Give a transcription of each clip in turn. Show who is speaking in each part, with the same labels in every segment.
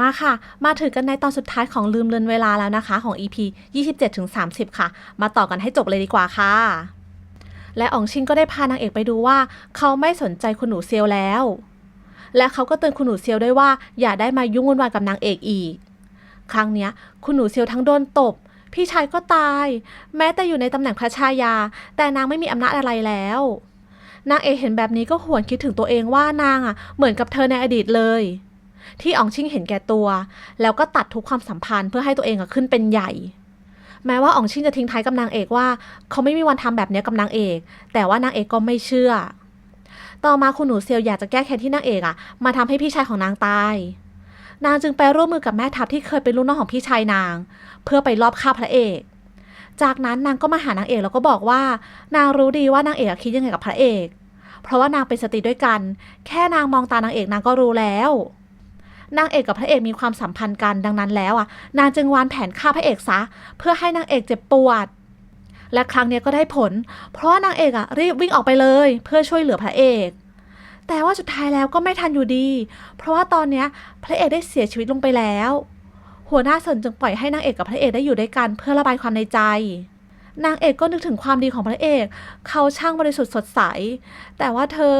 Speaker 1: มาค่ะ มาถึงกันในตอนสุดท้ายของลืมเลือนเวลาแล้วนะคะ ของ EP 27-30 ค่ะ มาต่อกันให้จบเลยดีกว่าค่ะ และอองชิงก็ได้พานางเอกไปดูว่า เขาไม่สนใจคุณหนูเซียวแล้ว และเขาก็เตือนคุณหนูเซียวด้วยว่า อย่าได้มายุ่งวุ่นวายกับนางเอกอีก ครั้งเนี้ย คุณหนูเซียวทั้งโดนตบ พี่ชายก็ตาย แม้แต่อยู่ในตำแหน่งพระชายา แต่นางไม่มีอำนาจอะไรแล้วนางเอกเห็นแบบนี้ก็หวนคิดถึงตัวเองว่านางอะเหมือนกับเธอในอดีตเลย ที่อองชิงเห็นแก่ตัว แล้วก็ตัดทุกความสัมพันธ์เพื่อให้ตัวเองอะขึ้นเป็นใหญ่ แม้ว่าอองชิงจะทิ้งท้ายกับนางเอกว่า เขาไม่มีวันทำแบบนี้กับนางเอก แต่ว่านางเอกก็ไม่เชื่อ ต่อมาคุณหนูเซียวอยากจะแก้แค้นที่นางเอกอะมาทำให้พี่ชายของนางตาย นางจึงไปร่วมมือกับแม่ทัพที่เคยเป็นลูกน้องของพี่ชายนาง เพื่อไปลอบฆ่าพระเอกจากนั้นนางก็มาหานางเอกแล้วก็บอกว่า นางรู้ดีว่านางเอกคิดยังไงกับพระเอก เพราะว่านางเป็นสตรีด้วยกัน แค่นางมองตานางเอกนางก็รู้แล้ว นางเอกกับพระเอกมีความสัมพันธ์กันดังนั้นแล้วอะ นางจึงวางแผนฆ่าพระเอกซะ เพื่อให้นางเอกเจ็บปวด และครั้งนี้ก็ได้ผล เพราะนางเอกอะรีบวิ่งออกไปเลย เพื่อช่วยเหลือพระเอก แต่ว่าสุดท้ายแล้วก็ไม่ทันอยู่ดี เพราะว่าตอนเนี้ยพระเอกได้เสียชีวิตลงไปแล้ว หัวหน้าเซินจึงปล่อยให้นางเอกกับพระเอกได้อยู่ด้วยกันเพื่อระบายความในใจนางเอกก็นึกถึงความดีของพระเอก เขาช่างบริสุทธิ์สดใส แต่ว่าเธอ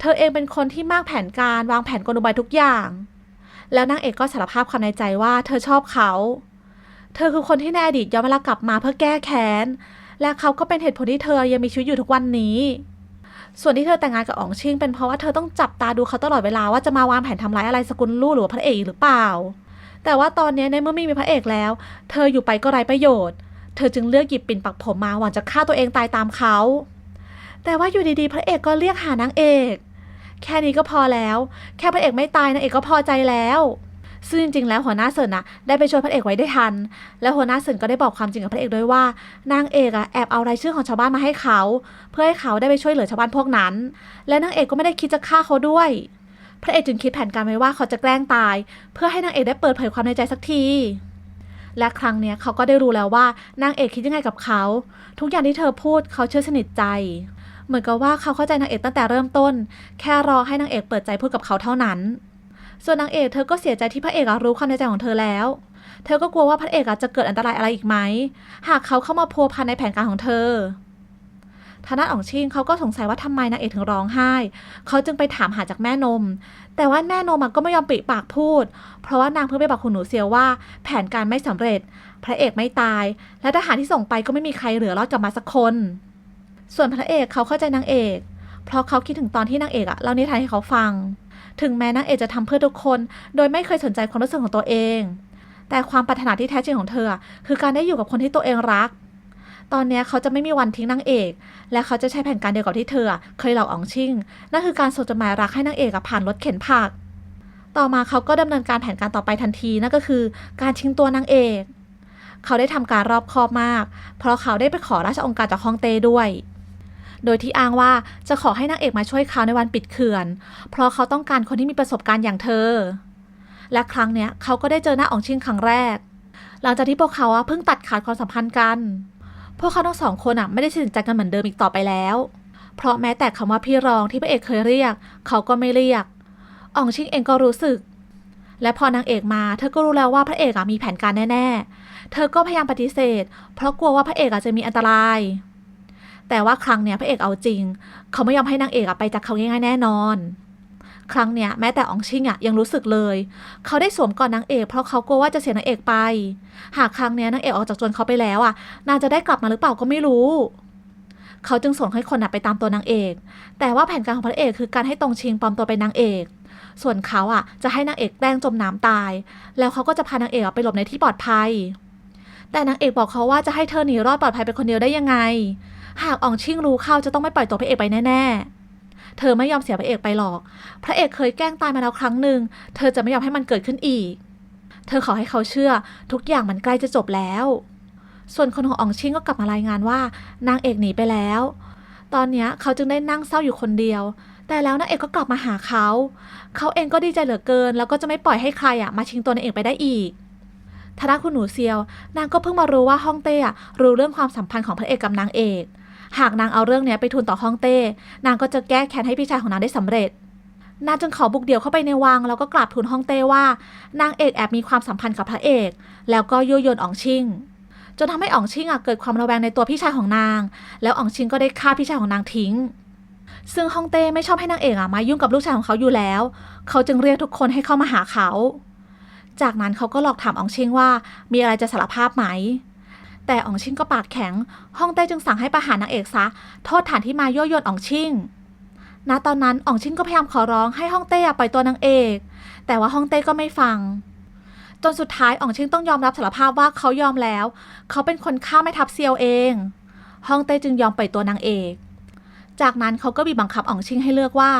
Speaker 1: เธอเองเป็นคนที่มากแผนการวางแผนกลอุบายทุกอย่าง แล้วนางเอกก็สารภาพความในใจว่าเธอชอบเขา เธอคือคนที่ในอดีตย้อนเวลากลับมาเพื่อแก้แค้น และเขาก็เป็นเหตุผลที่เธอยังมีชีวิตอยู่ทุกวันนี้ ส่วนที่เธอแต่งงานกับอ๋องชิงเป็นเพราะว่าเธอต้องจับตาดูเขาตลอดเวลาว่าจะมาวางแผนทำร้ายอะไรสกุลลู่หรือพระเอกอีกหรือเปล่า แต่ว่าตอนนี้ในเมื่อไม่มีพระเอกแล้ว เธออยู่ไปก็ไร้ประโยชน์ เธอจึงเลือกหยิบปิ่นปักผมมาหวังจะฆ่าตัวเองตายตามเขา แต่ว่าอยู่ดีๆ พระเอกก็เรียกหานางเอก แค่นี้ก็พอแล้ว แค่พระเอกไม่ตายนางเอกก็พอใจแล้ว ซึ่งจริงๆแล้วหัวหน้าเสินนะได้ไปช่วยพระเอกไว้ได้ทัน แล้วหัวหน้าเสินก็ได้บอกความจริงกับพระเอกด้วยว่านางเอกอะแอบเอารายชื่อของชาวบ้านมาให้เขา เพื่อให้เขาได้ไปช่วยเหลือชาวบ้านพวกนั้น และนางเอกก็ไม่ได้คิดจะฆ่าเขาด้วย พระเอกจึงคิดแผนการไว้ว่าเขาจะแกล้งตาย เพื่อให้นางเอกได้เปิดเผยความในใจสักทีและครั้งเนี้ยเขาก็ได้รู้แล้วว่านางเอกคิดยังไงกับเขา ทุกอย่างที่เธอพูดเขาเชื่อสนิทใจ เหมือนกับว่าเขาเข้าใจนางเอกตั้งแต่เริ่มต้น แค่รอให้นางเอกเปิดใจพูดกับเขาเท่านั้น ส่วนนางเอกเธอก็เสียใจที่พระเอกรู้ความในใจของเธอแล้ว เธอก็กลัวว่าพระเอกจะเกิดอันตรายอะไรอีกไหม หากเขาเข้ามาพัวพันในแผนการของเธอทางด้านอ่องชิงเขาก็สงสัยว่าทำไมนางเอกถึงร้องไห้ เขาจึงไปถามหาจากแม่นม แต่ว่าแม่นมก็ไม่ยอมปิปากพูด เพราะว่านางเพิ่งไปบอกคุณหนูเซียวว่า แผนการไม่สำเร็จ พระเอกไม่ตาย และทหารที่ส่งไปก็ไม่มีใครเหลือรอดกลับมาสักคน ส่วนพระเอกเขาเข้าใจนางเอก เพราะเขาคิดถึงตอนที่นางเอกอะเล่านิทานให้เขาฟัง ถึงแม้นางเอกจะทำเพื่อทุกคน โดยไม่เคยสนใจความรู้สึกของตัวเอง แต่ความปรารถนาที่แท้จริงของเธอ คือการได้อยู่กับคนที่ตัวเองรัก ตอนนี้เขาจะไม่มีวันทิ้งนางเอก และเขาจะใช้แผนการเดียวกับที่เธอ เคยหลอกอ๋องชิ่ง นั่นคือการส่งจดหมายรักให้นางเอกผ่านรถเข็นผัก ต่อมาเขาก็ดำเนินการแผนการต่อไปทันทีนั่นก็คือ การชิงตัวนางเอกเขาได้ทำการรอบคอบมาก เพราะเขาได้ไปขอราชองค์การจากฮ่องเต้ด้วย โดยที่อ้างว่าจะขอให้นางเอกมาช่วยเขาในวันปิดเขื่อน เพราะเขาต้องการคนที่มีประสบการณ์อย่างเธอ และครั้งเนี้ยเขาก็ได้เจอหน้าอองชิงครั้งแรก หลังจากที่พวกเขาอะเพิ่งตัดขาดความสัมพันธ์กัน พวกเขาทั้งสองคนอะไม่ได้สนิทใจกันเหมือนเดิมอีกต่อไปแล้ว เพราะแม้แต่คำว่าพี่รองที่พระเอกเคยเรียก เขาก็ไม่เรียกอองชิงเองก็รู้สึก และพอนางเอกมา เธอก็รู้แล้วว่าพระเอกอะมีแผนการแน่ ๆ เธอก็พยายามปฏิเสธ เพราะกลัวว่าพระเอกอาจจะมีอันตราย แต่ว่าครั้งเนี้ยพระเอกเอาจริง เขาไม่ยอมให้นางเอกอะไปจากเขาง่ายๆแน่นอน ครั้งเนี้ยแม้แต่อองชิงอะยังรู้สึกเลย เขาได้สวมก่อนนางเอก เพราะเขากลัวว่าจะเสียนางเอกไป หากครั้งเนี้ยนางเอกออกจากจวนเขาไปแล้วอะนางจะได้กลับมาหรือเปล่าก็ไม่รู้เขาจึงส่งให้คนอะไปตามตัวนางเอก แต่ว่าแผนการของพระเอกคือการให้ตรงชิงปลอมตัวเป็นนางเอก ส่วนเขาอะจะให้นางเอกแกล้งจมน้ำตาย แล้วเขาก็จะพานางเอกอะไปหลบในที่ปลอดภัย แต่นางเอกบอกเขาว่าจะให้เธอหนีรอดปลอดภัยไปคนเดียวได้ยังไง หากอองชิ่งรู้เข้าจะต้องไม่ปล่อยตัวพระเอกไปแน่ๆ เธอไม่ยอมเสียพระเอกไปหรอก พระเอกเคยแกล้งตายมาแล้วครั้งหนึ่ง เธอจะไม่ยอมให้มันเกิดขึ้นอีก เธอขอให้เขาเชื่อ ทุกอย่างมันใกล้จะจบแล้ว ส่วนคนของอองชิ่งก็กลับมารายงานว่านางเอกหนีไปแล้ว ตอนนี้เขาจึงได้นั่งเศร้าอยู่คนเดียว แต่แล้วนางเอกก็กลับมาหาเขา เขาเองก็ดีใจเหลือเกิน แล้วก็จะไม่ปล่อยให้ใครอะมาชิงตัวนางเอกไปได้อีกทางด้าคุณหนูเซียว นางก็เพิ่งมารู้ว่าฮ่องเต้อะรู้เรื่องความสัมพันธ์ของพระเอกกับนางเอก หากนางเอาเรื่องนี้ไปทูลต่อฮ่องเต้ นางก็จะแก้แค้นให้พี่ชายของนางได้สำเร็จ นางจึงขอบุกเดี่ยวเข้าไปในวังแล้วก็กราบทูลฮ่องเต้ว่า นางเอกแอบมีความสัมพันธ์กับพระเอก แล้วก็ยั่วยวนอ๋องชิงจนทำให้อ๋องชิงอะเกิดความระแวงในตัวพี่ชายของนาง แล้วอ๋องชิงก็ได้ฆ่าพี่ชายของนางทิ้ง ซึ่งฮ่องเต้ไม่ชอบให้นางเอกอะมายุ่งกับลูกชายของเขาอยู่แล้ว เขาจึงเรียกทุกคนให้เข้ามาหาเขา จากนั้นเขาก็หลอกถามอ๋องชิงว่ามีอะไรจะสารภาพไหม แต่อ๋องชิงก็ปากแข็ง ฮ่องเต้จึงสั่งให้ประหารนางเอกซะ โทษฐานที่มายั่วยวนอ๋องชิงณตอนนั้นอ๋องชิงก็พยายามขอร้องให้ฮ่องเต้ปล่อยตัวนางเอก แต่ว่าฮ่องเต้ก็ไม่ฟัง จนสุดท้ายอ๋องชิงต้องยอมรับสารภาพว่าเขายอมแล้ว เขาเป็นคนฆ่าแม่ทัพเซียวเองฮ่องเต้จึงยอมปล่อยตัวนางเอก จากนั้นเขาก็บีบบังคับอ๋องชิงให้เลือกว่า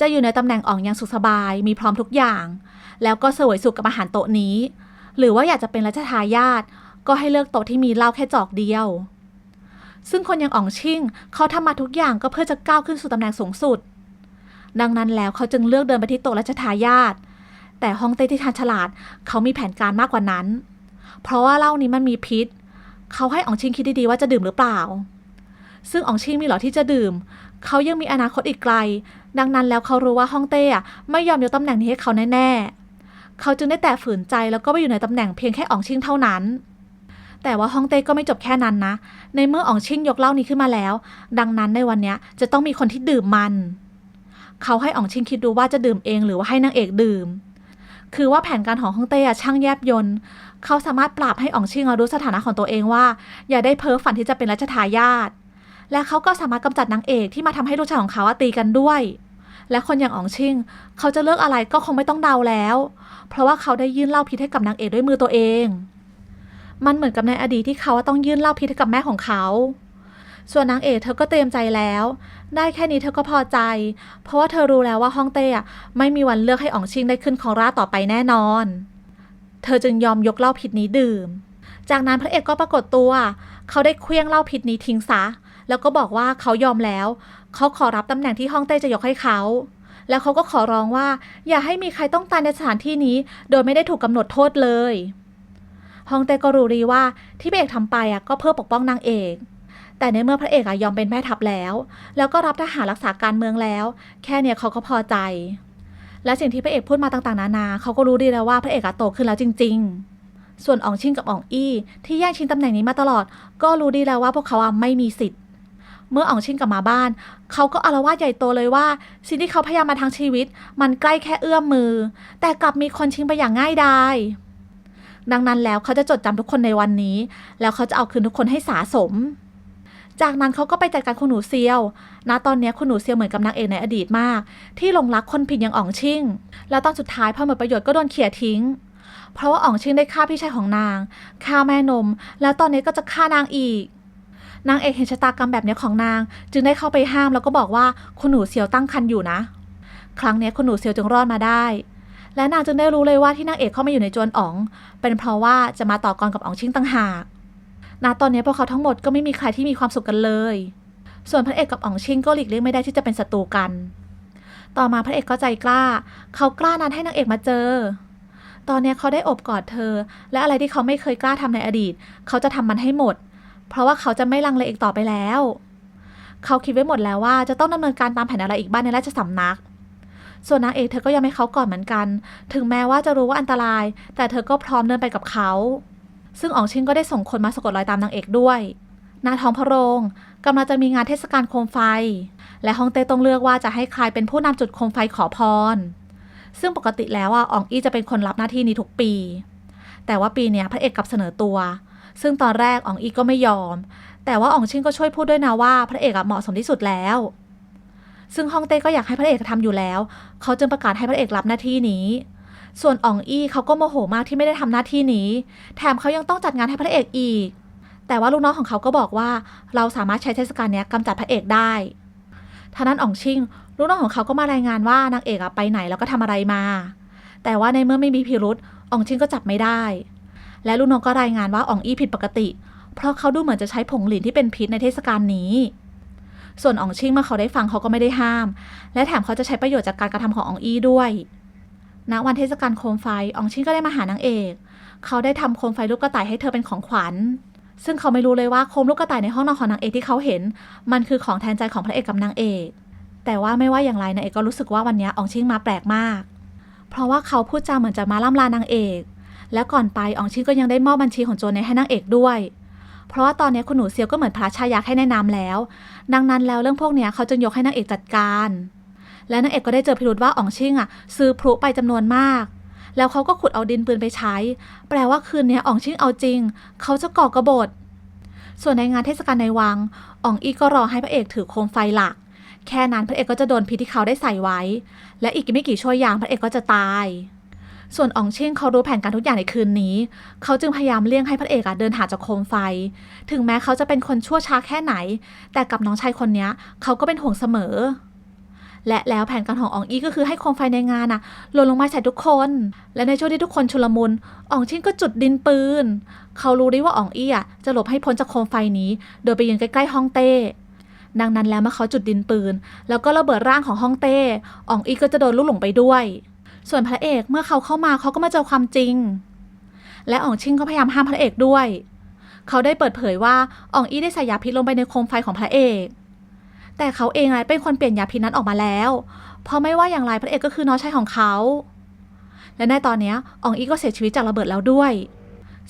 Speaker 1: จะอยู่ในตำแหน่งอ๋องอย่างสุขสบาย มีพร้อมทุกอย่าง แล้วก็เสวยสุขกับอาหารโต๊ะนี้ หรือว่าอยากจะเป็นรัชทายาท ก็ให้เลือกโต๊ะที่มีเหล้าแค่จอกเดียว ซึ่งคนอย่างอ๋องชิงเขาทำมาทุกอย่างก็เพื่อจะก้าวขึ้นสู่ตำแหน่งสูงสุด ดังนั้นแล้วเขาจึงเลือกเดินไปที่โต๊ะรัชทายาทแต่ฮ่องเต้ที่ทันฉลาดเขามีแผนการมากกว่านั้น เพราะว่าเหล้านี้มันมีพิษ เขาให้อ๋องชิงคิดดีๆว่าจะดื่มหรือเปล่า ซึ่งอ๋องชิงมีหรอที่จะดื่ม เขายังมีอนาคตอีกไกล ดังนั้นแล้วเขารู้ว่าฮ่องเต้ไม่ยอมยกตำแหน่งนี้ให้เขาแน่ๆ เขาจึงได้แต่ฝืนใจแล้วก็ไปอยู่ในตำแหน่งเพียงแค่อ๋องชิงเท่านั้น แต่ว่าฮ่องเต้ก็ไม่จบแค่นั้นนะ ในเมื่ออ๋องชิงยกเล้านี้ขึ้นมาแล้ว ดังนั้นในวันนี้จะต้องมีคนที่ดื่มมัน เขาให้อ๋องชิงคิดดูว่าจะดื่มเองหรือว่าให้นางเอกดื่ม คือว่าแผนการของฮ่องเต้อะช่างแยบยนต์เขาสามารถปราบให้อ๋องชิงรู้สถานะของตัวเองว่า อย่าได้เพ้อฝันที่จะเป็นรัชทายาท และเขาก็สามารถกำจัดนางเอกที่มาทำให้ลูกชายของเขาตีกันด้วยและคนอย่างอ๋องชิงเขาจะเลือกอะไรก็คงไม่ต้องเดาแล้ว เพราะว่าเขาได้ยื่นเล้าพิษให้กับนางเอกด้วยมือตัวเอง มันเหมือนกับในอดีตที่เขาต้องยื่นเล้าพิษกับแม่ของเขา ส่วนนางเอกเธอก็เตรียมใจแล้ว ได้แค่นี้เธอก็พอใจ เพราะว่าเธอรู้แล้วว่าฮ่องเต้ไม่มีวันเลือกให้อ๋องชิงได้ขึ้นของราต่อไปแน่นอน เธอจึงยอมยกเหล้าพิษนี้ดื่ม จากนั้นพระเอกก็ปรากฏตัว เขาได้เคลี้ยงเหล้าพิษนี้ทิ้งซะ แล้วก็บอกว่าเขายอมแล้ว เขาขอรับตำแหน่งที่ฮ่องเต้จะยกให้เขาแล้วเขาก็ขอร้องว่า อย่าให้มีใครต้องตายในสถานที่นี้ โดยไม่ได้ถูกกำหนดโทษเลย ฮองเต้ก็รู้ดีว่าที่พระเอกทำไปอะก็เพื่อปกป้องนางเอกแต่ในเมื่อพระเอกอะยอมเป็นแม่ทัพแล้ว แล้วก็รับทหารรักษาการเมืองแล้ว แค่เนี้ยเขาก็พอใจ และสิ่งที่พระเอกพูดมาต่างๆ นานาเขาก็รู้ดีแล้วว่าพระเอกอะโตขึ้นแล้วจริง ๆ ส่วนอองชิงกับอองอี้ที่แย่งชิงตำแหน่งนี้มาตลอด ก็รู้ดีแล้วว่าพวกเขาอะไม่มีสิทธิ์ เมื่ออองชิงกลับมาบ้าน เขาก็อาลวาดใหญ่โตเลยว่า สิ่งที่เขาพยายามมาทั้งชีวิต มันใกล้แค่เอื้อมมือ แต่กลับมีคนชิงไปอย่างง่ายดาย ดังนั้นแล้วเขาจะจดจำทุกคนในวันนี้ แล้วเขาจะเอาคืนทุกคนให้สาสม จากนั้นเขาก็ไปจัดการคุณหนูเซียวณตอนนี้คุณหนูเซียวเหมือนกับนางเอกในอดีตมาก ที่หลงรักคนผิดอย่างอ๋องชิงแล้วตอนสุดท้ายพอหมดประโยชน์ก็โดนเขี่ยทิ้ง เพราะว่าอ๋องชิงได้ฆ่าพี่ชายของนาง ฆ่าแม่นม แล้วตอนนี้ก็จะฆ่านางอีกนางเอกเห็นชะตากรรมแบบนี้ของนาง จึงได้เข้าไปห้ามแล้วก็บอกว่าคุณหนูเซียวตั้งครรภ์อยู่นะ ครั้งนี้คุณหนูเซียวจึงรอดมาได้ และนางจึงได้รู้เลยว่าที่นางเอกเข้ามาอยู่ในจวนอ๋อง เป็นเพราะว่าจะมาต่อกรกับอ๋องชิงต่างหากณตอนนี้พวกเขาทั้งหมดก็ไม่มีใครที่มีความสุขกันเลย ส่วนพระเอกกับอ๋องชิงก็หลีกเลี่ยงไม่ได้ที่จะเป็นศัตรูกัน ต่อมาพระเอกก็ใจกล้า เขากล้านัดให้นางเอกมาเจอ ตอนนี้เขาได้อบกอดเธอ และอะไรที่เขาไม่เคยกล้าทำในอดีต เขาจะทำมันให้หมด เพราะว่าเขาจะไม่ลังเลอีกต่อไปแล้ว เขาคิดไว้หมดแล้วว่าจะต้องดำเนินการตามแผนอะไรอีกบ้างในราชสำนัก ส่วนนางเอกเธอก็ยังไม่เขาก่อนเหมือนกัน ถึงแม้ว่าจะรู้ว่าอันตราย แต่เธอก็พร้อมเดินไปกับเขา ซึ่งอ๋องชิงก็ได้ส่งคนมาสะกดรอยตามนางเอกด้วยนาท้องพระโรงกำลังจะมีงานเทศกาลโคมไฟ และฮองเต้ต้องเลือกว่าจะให้ใครเป็นผู้นำจุดโคมไฟขอพร ซึ่งปกติแล้วอะอ๋องอี้จะเป็นคนรับหน้าที่นี้ทุกปี แต่ว่าปีเนี้ยพระเอกกลับเสนอตัว ซึ่งตอนแรกอ๋องอี้ก็ไม่ยอม แต่ว่าอ๋องชิงก็ช่วยพูดด้วยนะว่าพระเอกอะเหมาะสมที่สุดแล้ว ซึ่งฮ่องเต้ก็อยากให้พระเอกทำอยู่แล้ว เขาจึงประกาศให้พระเอกรับหน้าที่นี้ ส่วนอองอี้เขาก็โมโหมากที่ไม่ได้ทำหน้าที่นี้ แถมเขายังต้องจัดงานให้พระเอกอีก แต่ว่าลูกน้องของเขาก็บอกว่า เราสามารถใช้เทศกาลนี้ยกำจัดพระเอกได้ท่านั้นอองชิงลูกน้องของเขาก็มารายงานว่านางเอกอไปไหนแล้วก็ทำอะไรมา แต่ว่าในเมื่อไม่มีพิรุษอองชิงก็จับไม่ได้ และลูกน้องก็รายงานว่าอองอี้ผิดปกติ เพราะเขาดูเหมือนจะใช้ผงหลินที่เป็นพิษในเทศกาลนี้ ส่วนอองชิงเมื่อเขาได้ฟังเขาก็ไม่ได้ห้าม และแถมเขาจะใช้ประโยชน์จากการกระทำของอองอี้ด้วยณวันเทศกาลโคมไฟอองชิงก็ได้มาหานางเอก เขาได้ทำโคมไฟลูกกระต่ายให้เธอเป็นของขวัญ ซึ่งเขาไม่รู้เลยว่าโคมลูกกระต่ายในห้องนอนของนางเอกที่เขาเห็น มันคือของแทนใจของพระเอกกับนางเอก แต่ว่าไม่ว่าอย่างไรนางเอกก็รู้สึกว่าวันนี้อองชิงมาแปลกมาก เพราะว่าเขาพูดจาเหมือนจะมาล่ำลานางเอก และก่อนไปอองชิงก็ยังได้มอบบัญชีของโจเนให้นางเอกด้วย เพราะว่าตอนนี้คุณหนูเซียวก็เหมือนพระชายาให้แนะนำแล้ว ดังนั้นแล้วเรื่องพวกเนี้ยเขาจึงยกให้นางเอกจัดการ และนางเอกก็ได้เจอพิรุธว่าอองชิงอะ ซื้อพลุไปจำนวนมาก แล้วเขาก็ขุดเอาดินปืนไปใช้ แปลว่าคืนนี้อองชิงเอาจริง เขาจะก่อกระบฏส่วนในงานเทศกาลในวังอองอีก็รอให้พระเอกถือโคมไฟหลัก แค่นั้นพระเอกก็จะโดนพิษที่เขาได้ใส่ไว้ และอีกไม่กี่ชั่วยามพระเอกก็จะตาย ส่วนอองชิงเขารู้แผนการทุกอย่างในคืนนี้ เขาจึงพยายามเลี่ยงให้พระเอกอะเดินหาจากโคมไฟ ถึงแม้เขาจะเป็นคนชั่วช้าแค่ไหน แต่กับน้องชายคนนี้เขาก็เป็นห่วงเสมอ และแล้วแผนการของอองอีก็คือให้โคมไฟในงานอะหล่นลงมาใส่ทุกคน และในช่วงที่ทุกคนชุลมุนอองชิงก็จุดดินปืน เขารู้ได้ว่าอองอี้อะจะหลบให้พ้นจากโคมไฟนี้ โดยไปยืนใกล้ๆห้องเต้ดังนั้นแล้วเมื่อเขาจุดดินปืน แล้วก็ระเบิดร่างของห้องเต้อองอี้ก็จะโดนลูกหลงไปด้วย ส่วนพระเอกเมื่อเขาเข้ามาเขาก็มาเจอความจริง และอองชิงก็พยายามห้ามพระเอกด้วย เขาได้เปิดเผยว่าอองอี้ได้ใส่ยาพิษลงไปในโคมไฟของพระเอก แต่เขาเองอะเป็นคนเปลี่ยนยาพิษนั้นออกมาแล้ว เพราะไม่ว่าอย่างไรพระเอกก็คือน้องชายของเขา และในตอนนี้ยอองอี้ก็เสียชีวิตจากระเบิดแล้วด้วย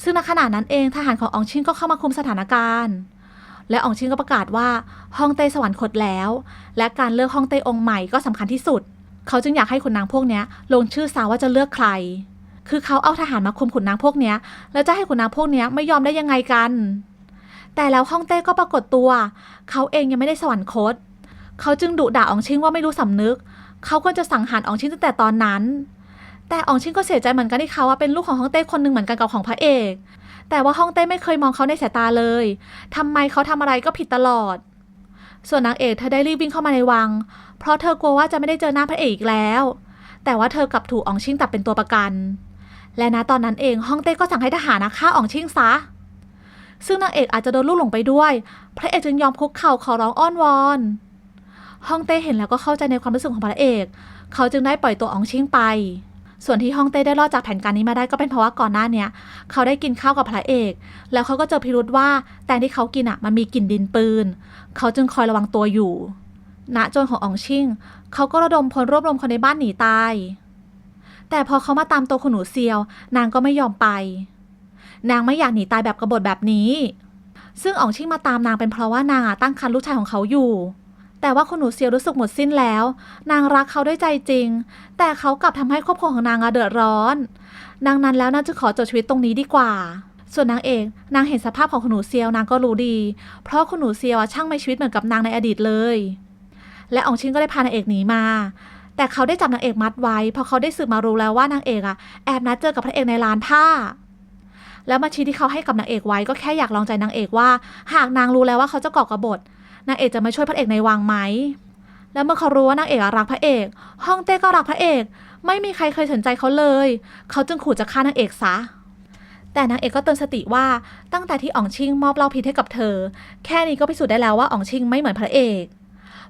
Speaker 1: ซึ่งในขณะนั้นเองทหารของอองชิงก็เข้ามาคุมสถานการณ์และอองชิงก็ประกาศว่าฮ่องเต้สวรรคตแล้ว และการเลือกฮ่องเต้องค์ใหม่ก็สำคัญที่สุด เขาจึงอยากให้ขุนนางพวกนี้ลงชื่อซาว่าจะเลือกใคร คือเขาเอาทหารมาคุมขุนนางพวกนี้แล้วจะให้ขุนนางพวกนี้ไม่ยอมได้ยังไงกัน แต่แล้วฮ่องเต้ก็ปรากฏตัว เขาเองยังไม่ได้สวรรคต เขาจึงดุด่าอองชิงว่าไม่รู้สำนึก เขาควรจะสังหารอองชิงตั้งแต่ตอนนั้น แต่อองชิงก็เสียใจเหมือนกันที่เขาว่าเป็นลูกของฮ่องเต้คนหนึ่งเหมือนกันกับของพระเอก แต่ว่าฮ่องเต้ไม่เคยมองเขาในสายตาเลยทำไมเขาทำอะไรก็ผิดตลอด ส่วนนางเอกเธอได้รีบวิ่งเข้ามาในวัง เพราะเธอกลัวว่าจะไม่ได้เจอหน้าพระเอกอีกแล้ว แต่ว่าเธอกลับถูกอองชิงตัดเป็นตัวประกัน และณตอนนั้นเองฮ่องเต้ก็สั่งให้ทหารนะฆ่าอองชิงซะ ซึ่งนางเอกอาจจะโดนลูกหลงไปด้วย พระเอกจึงยอมคุกเข่าขอร้องอ้อนวอนฮ่องเต้เห็นแล้วก็เข้าใจในความรู้สึกของพระเอก เขาจึงได้ปล่อยตัวอองชิงไป ส่วนที่ฮ่องเต้ได้รอดจากแผนการนี้มาได้ก็เป็นเพราะว่าก่อนหน้าเนี้ยเขาได้กินข้าวกับพระเอก แล้วเขาก็เจอพิรุธว่าแตงที่เขากินอะมันมีกลิ่นดินปืน เขาจึงคอยระวังตัวอยู่ณโจนของอองชิงเขาก็ระดมพลรวบรวมคนในบ้านหนีตาย แต่พอเขามาตามตัวคุณหนูเซียว นางก็ไม่ยอมไป นางไม่อยากหนีตายแบบกบฏแบบนี้ ซึ่งอองชิงมาตามนางเป็นเพราะว่านางตั้งครรภ์ลูกชายของเขาอยู่ แต่ว่าคุณหนูเซียวรู้สึกหมดสิ้นแล้ว นางรักเขาด้วยใจจริง แต่เขากลับทำให้ครอบครัวของนางอะเดือดร้อน ดังนั้นแล้วนางจะขอจบชีวิตตรงนี้ดีกว่า ส่วนนางเอกนางเห็นสภาพของคุณหนูเซียวนางก็รู้ดี เพราะคุณหนูเซียวอะช่างไม่ชีวิตเหมือนกับนางในอดีตเลย และองชิงก็ได้พานางเอกหนีมา แต่เขาได้จับนางเอกมัดไว้เพราะเขาได้สืบมารู้แล้วว่านางเอกอะแอบนัดเจอกับพระเอกในร้านผ้าแล้วบัญชีที่เขาให้กับนางเอกไว้ก็แค่อยากลองใจนางเอกว่า หากนางรู้แล้วว่าเขาจะก่อกระบฏ นางเอกจะมาช่วยพระเอกในวังไหม แล้วเมื่อเขารู้ว่านางเอกรักพระเอก ฮ่องเต้ก็รักพระเอก ไม่มีใครเคยสนใจเขาเลย เขาจึงขู่จะฆ่านางเอกซะ แต่นางเอกก็เตือนสติว่าตั้งแต่ที่อ๋องชิงมอบเหล้าพิษให้กับเธอ แค่นี้ก็พิสูจน์ได้แล้วว่าอ๋องชิงไม่เหมือนพระเอก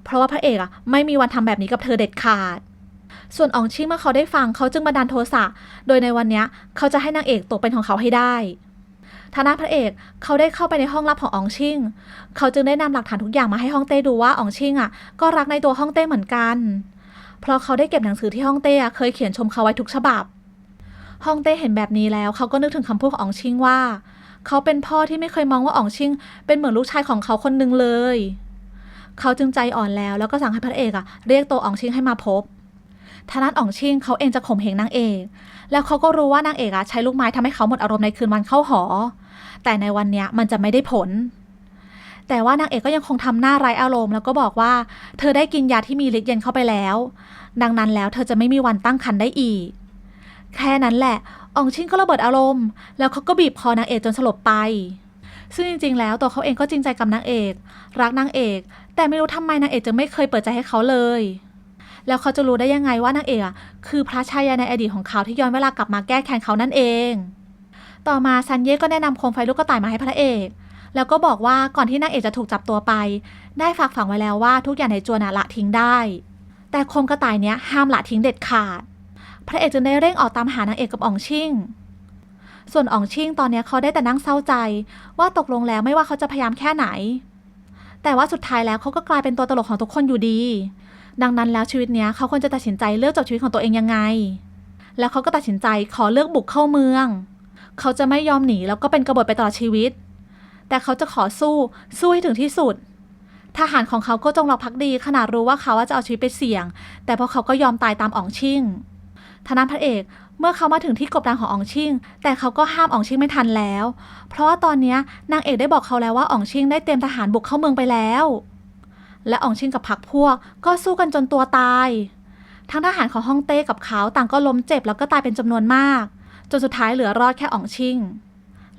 Speaker 1: เพราะว่าพระเอกอะไม่มีวันทำแบบนี้กับเธอเด็ดขาด ส่วนอ๋องชิงเมื่อเขาได้ฟังเขาจึงบันดาลโทสะ โดยในวันนี้เขาจะให้นางเอกตกเป็นของเขาให้ได้ ทางด้านพระเอกเขาได้เข้าไปในห้องลับของอองชิงเขาจึงได้นำหลักฐานทุกอย่างมาให้ฮ่องเต้ดูว่าอองชิงอะก็รักในตัวฮ่องเต้เหมือนกัน เพราะเขาได้เก็บหนังสือที่ฮ่องเต้อะเคยเขียนชมเขาไว้ทุกฉบับฮ่องเต้เห็นแบบนี้แล้วเขาก็นึกถึงคำพูดของอองชิงว่า เขาเป็นพ่อที่ไม่เคยมองว่าอองชิง เป็นเหมือนลูกชายของเขาคนหนึ่งเลย เขาจึงใจอ่อนแล้วแล้วก็สั่งให้พระเอกอะเรียกตัวอองชิงให้มาพบ ทางด้านอ๋องชิงเขาเองจะข่มเหงนางเอก แล้วเขาก็รู้ว่านางเอกอะใช้ลูกไม้ทำให้เขาหมดอารมณ์ในคืนวันเข้าหอ แต่ในวันเนี้ยมันจะไม่ได้ผล แต่ว่านางเอกก็ยังคงทำหน้าไร้อารมณ์แล้วก็บอกว่า เธอได้กินยาที่มีฤทธิ์เย็นเข้าไปแล้ว ดังนั้นแล้วเธอจะไม่มีวันตั้งครรภ์ได้อีก แค่นั้นแหละอองชิงก็ระเบิดอารมณ์ แล้วเขาก็บีบคอนางเอกจนสลบไป ซึ่งจริงๆ แล้วตัวเขาเองก็จริงใจกับนางเอก รักนางเอก แต่ไม่รู้ทำไมนางเอกจึงไม่เคยเปิดใจให้เขาเลย แล้วเขาจะรู้ได้ยังไงว่านางเอกอะคือพระชายาในอดีตของเขาที่ย้อนเวลากลับมาแก้แค้นเขานั่นเอง ต่อมาซันเย่ก็แนะนำโคมไฟลูกกระต่ายมาให้พระเอก แล้วก็บอกว่าก่อนที่นางเอกจะถูกจับตัวไป ได้ฝากฝังไว้แล้วว่าทุกอย่างในจวนอะละทิ้งได้ แต่โคมกระต่ายเนี้ยห้ามละทิ้งเด็ดขาด พระเอกจึงได้เร่งออกตามหานางเอกกับอองชิงส่วนอองชิงตอนนี้เขาได้แต่นั่งเศร้าใจ ว่าตกลงแล้วไม่ว่าเขาจะพยายามแค่ไหน แต่ว่าสุดท้ายแล้วเขาก็กลายเป็นตัวตลกของทุกคนอยู่ดี ดังนั้นแล้วชีวิตเนี้ยเขาควรจะตัดสินใจเลือกจบชีวิตของตัวเองยังไง แล้วเขาก็ตัดสินใจขอเลือกบุกเข้าเมือง เขาจะไม่ยอมหนีแล้วก็เป็นกบฏไปตลอดชีวิต แต่เขาจะขอสู้สู้ให้ถึงที่สุด ทหารของเขาก็จงรักภักดีขนาดรู้ว่าเขาว่าจะเอาชีวิตไปเสี่ยง แต่พวกเขาก็ยอมตายตามอ๋องชิ่งทนั้นพระเอกเมื่อเขามาถึงที่กบดานของอ๋องชิ่งแต่เขาก็ห้ามอ๋องชิ่งไม่ทันแล้ว เพราะว่าตอนนี้นางเอกได้บอกเขาแล้วว่าอ๋องชิ่งได้เตรียมทหารบุกเข้าเมืองไปแล้ว และอองชิงกับพรรคพวก ก็สู้กันจนตัวตาย ทั้งทหารของฮ่องเต้กับเขาต่างก็ล้มเจ็บแล้วก็ตายเป็นจำนวนมาก จนสุดท้ายเหลือรอดแค่อองชิง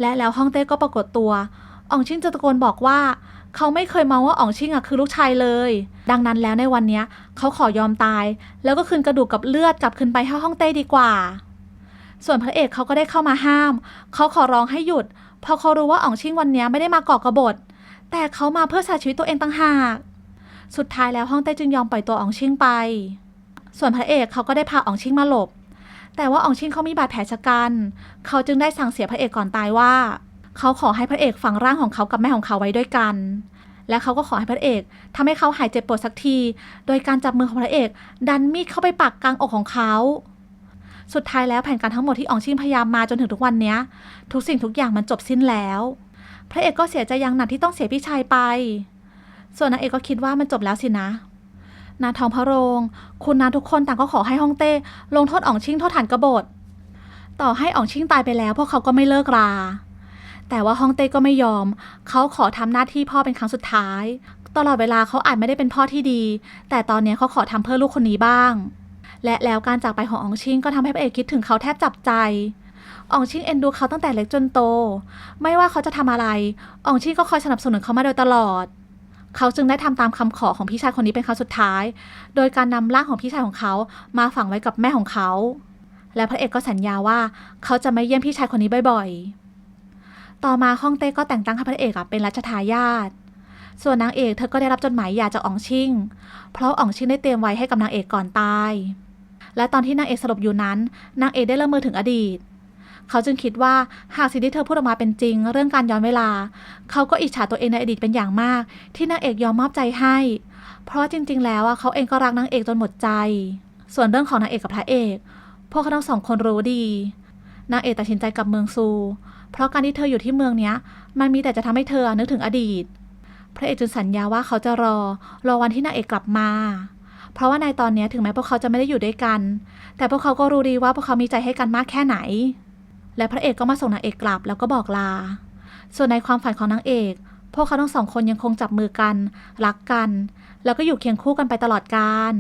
Speaker 1: และแล้วฮ่องเต้ก็ปรากฏตัวอองชิงจะตะโกนบอกว่า เขาไม่เคยมองว่าอองชิงอะคือลูกชายเลย ดังนั้นแล้วในวันนี้เขาขอยอมตาย แล้วก็คืนกระดูกกับเลือดกลับคืนไปให้ฮ่องเต้ดีกว่า ส่วนพระเอกเขาก็ได้เข้ามาห้าม เขาขอร้องให้หยุดเพราะเขารู้ว่าอองชิงวันนี้ไม่ได้มาก่อกระบฏแต่เขามาเพื่อสละชีวิตตัวเองต่างหาก สุดท้ายแล้วฮ่องเต้จึงยอมปล่อยตัวอองชิงไป ส่วนพระเอกเขาก็ได้พาอองชิงมาหลบ แต่ว่าอองชิงเขามีบาดแผลชะกัน เขาจึงได้สั่งเสียพระเอกก่อนตายว่า เขาขอให้พระเอกฝังร่างของเขากับแม่ของเขาไว้ด้วยกัน และเขาก็ขอให้พระเอกทำให้เขาหายเจ็บปวดสักที โดยการจับมือของพระเอกดันมีดเข้าไปปักกลางอกของเขาสุดท้ายแล้วแผนการทั้งหมดที่อองชิงพยายามมาจนถึงทุกวันนี้ทุกสิ่งทุกอย่างมันจบสิ้นแล้ว พระเอกก็เสียใจอย่างหนักที่ต้องเสียพี่ชายไป ส่วนนางเอกก็คิดว่ามันจบแล้วสินะนาทองพระโรง คุณนาทุกคนต่างก็ขอให้ฮ่องเต้ ลงโทษอ๋องชิงโทษฐานกบฏ ต่อให้อ๋องชิงตายไปแล้วพวกเขาก็ไม่เลิกรา แต่ว่าฮ่องเต้ก็ไม่ยอม เขาขอทำหน้าที่พ่อเป็นครั้งสุดท้าย ตลอดเวลาเขาอาจไม่ได้เป็นพ่อที่ดี แต่ตอนนี้เขาขอทำเพื่อลูกคนนี้บ้าง และแล้วการจากไปของอ๋องชิงก็ทำให้พระเอกคิดถึงเขาแทบจับใจอ๋องชิงเอ็นดูเขาตั้งแต่เล็กจนโต ไม่ว่าเขาจะทำอะไรอ๋องชิงก็คอยสนับสนุนเขามาโดยตลอด เขาจึงได้ทำตามคำขอของพี่ชายคนนี้เป็นครั้งสุดท้าย โดยการนำร่างของพี่ชายของเขามาฝังไว้กับแม่ของเขา และพระเอกก็สัญญาว่าเขาจะไม่เยี่ยมพี่ชายคนนี้บ่อยๆ ต่อมาฮ่องเต้ก็แต่งตั้งให้พระเอกเป็นรัชทายาท ส่วนนางเอกเธอก็ได้รับจดหมายหย่าจากอ๋องชิง เพราะอ๋องชิงได้เตรียมไว้ให้กับนางเอกก่อนตาย และตอนที่นางเอกสลบอยู่นั้น นางเอกได้เริ่มมือถึงอดีต เขาจึงคิดว่าหากสิ่งที่เธอพูดออกมาเป็นจริง เรื่องการย้อนเวลา เขาก็อิจฉาตัวเองในอดีตเป็นอย่างมาก ที่นางเอกยอมมอบใจให้ เพราะจริง ๆ แล้วเขาเองก็รักนางเอกจนหมดใจ ส่วนเรื่องของนางเอกกับพระเอก พวกเขาทั้งสองคนรู้ดีนางเอกตัดสินใจกลับเมืองซู เพราะการที่เธออยู่ที่เมืองเนี้ย มันมีแต่จะทำให้เธอนึกถึงอดีต พระเอกจึงสัญญาว่าเขาจะรอ รอวันที่นางเอกกลับมา เพราะว่าในตอนนี้ถึงแม้พวกเขาจะไม่ได้อยู่ด้วยกัน แต่พวกเขาก็รู้ดีว่าพวกเขามีใจให้กันมากแค่ไหน และพระเอกก็มาส่งนางเอกกลับแล้วก็บอกลา ส่วนในความฝันของนางเอก พวกเขาทั้งสองคนยังคงจับมือกัน รักกัน แล้วก็อยู่เคียงคู่กันไปตลอดกาล